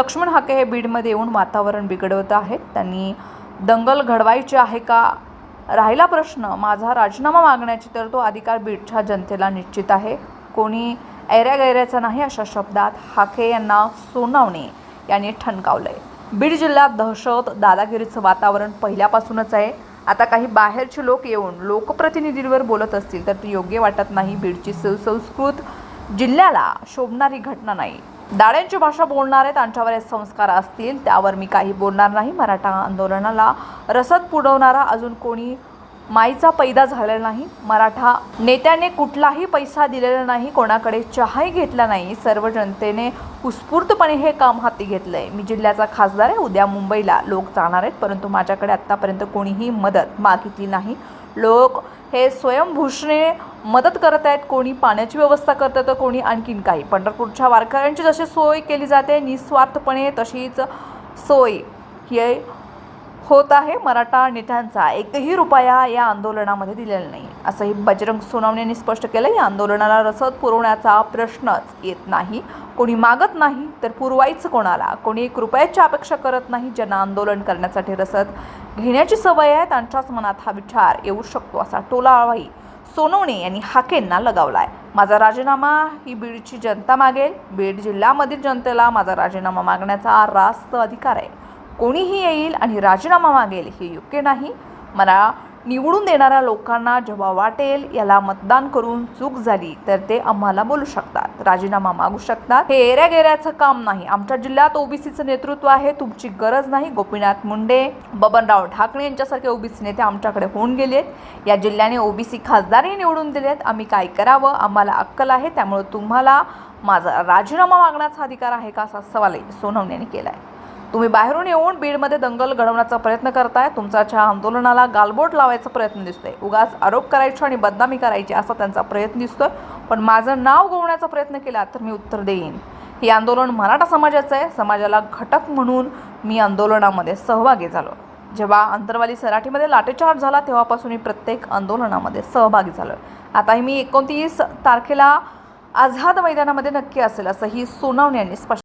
लक्ष्मण हाके हे बीडमध्ये येऊन वातावरण बिघडवत आहेत. त्यांनी दंगल घडवायची आहे का? राहिला प्रश्न. माझा राजीनामा मागण्याची तर तो अधिकार बीडच्या जनतेला निश्चित आहे. कोणी ऐऱ्या गैऱ्याचा नाही अशा शब्दात हाके यांना सोनावणे यांनी ठणकावलंय. बीड जिल्ह्यात दहशत दादागिरीचं वातावरण पहिल्यापासूनच आहे. आता काही बाहेरचे लोक येऊन लोकप्रतिनिधींवर बोलत असतील तर ते योग्य वाटत नाही. बीडची सुसंस्कृत जिल्ह्याला शोभणारी घटना नाही. दाड्यांची भाषा बोलणारे त्यांच्यावर हे संस्कार असतील त्यावर मी काही बोलणार नाही. मराठा आंदोलनाला रसद पुरवणारा अजून कोणी माईचा पैदा झालेला नाही. मराठा नेत्याने कुठलाही पैसा दिलेला नाही कोणाकडे चहाही घेतला नाही. सर्व जनतेने उत्स्फूर्तपणे हे काम हाती घेतलं आहे मी जिल्ह्याचा खासदार आहे उद्या मुंबईला लोक जाणार आहेत परंतु माझ्याकडे आत्तापर्यंत कोणीही मदत मागितली नाही. लोक हे स्वयंभूषणे मदत करत आहेत कोणी पाण्याची व्यवस्था करतं तर कोणी आणखीन काही. पंढरपूरच्या वारकऱ्यांची जशी सोय केली जाते निस्वार्थपणे तशीच सोय ही होत आहे. मराठा नेत्यांचा एकही रुपया या आंदोलनामध्ये दिलेला नाही. असंही बजरंग सोनवण्यांनी स्पष्ट केलं या आंदोलनाला रसद पुरवण्याचा प्रश्नच येत नाही. कोणी मागत नाही तर पुरवायचं कोणाला? कोणी एक रुपयाची अपेक्षा करत नाही ज्यांना आंदोलन करण्यासाठी रसद घेण्याची सवय आहे. त्यांच्याच मनात हा विचार येऊ शकतो असा टोलावाही सोनवणे यांनी हाकेंना लगावला आहे माझा राजीनामा ही बीडची जनता मागेल. बीड जिल्ह्यामधील जनतेला माझा राजीनामा मागण्याचा रास्त अधिकार आहे. कोणीही येईल आणि राजीनामा मागेल हे योग्य नाही. मला निवडून देणाऱ्या लोकांना जेव्हा वाटेल याला मतदान करून चूक झाली तर ते आम्हाला बोलू शकतात. राजीनामा मागू शकतात. हे एऱ्या गेऱ्याचं काम नाही. आमच्या जिल्ह्यात ओबीसीचं नेतृत्व आहे. तुमची गरज नाही. गोपीनाथ मुंडे बबनराव ठाकरे यांच्यासारखे ओबीसी नेते आमच्याकडे होऊन गेलेत. या जिल्ह्याने ओबीसी खासदारही निवडून दिलेत. आम्ही काय करावं? आम्हाला अक्कल आहे. त्यामुळे तुम्हाला माझा राजीनामा मागण्याचा अधिकार आहे का असा सवालही सोनवणे यांनी केला आहे तुम्ही बाहेरून येऊन बीडमध्ये दंगल घडवण्याचा प्रयत्न करताय तुमच्या आंदोलनाला गालबोट लावायचा प्रयत्न दिसतोय. उगाच आरोप करायचो आणि बदनामी करायची असा त्यांचा प्रयत्न दिसतोय. पण माझं नाव गोवण्याचा प्रयत्न केला तर मी उत्तर देईन. हे आंदोलन मराठा समाजाचं आहे. समाजाला घटक म्हणून मी आंदोलनामध्ये सहभागी झालो. जेव्हा अंतरवाली सराठीमध्ये लाठीचार्ज झाला तेव्हापासून मी प्रत्येक आंदोलनामध्ये सहभागी झालो आताही मी एकोणतीस तारखेला आझाद मैदानामध्ये नक्की असेल असंही सोनावणे यांनी स्पष्ट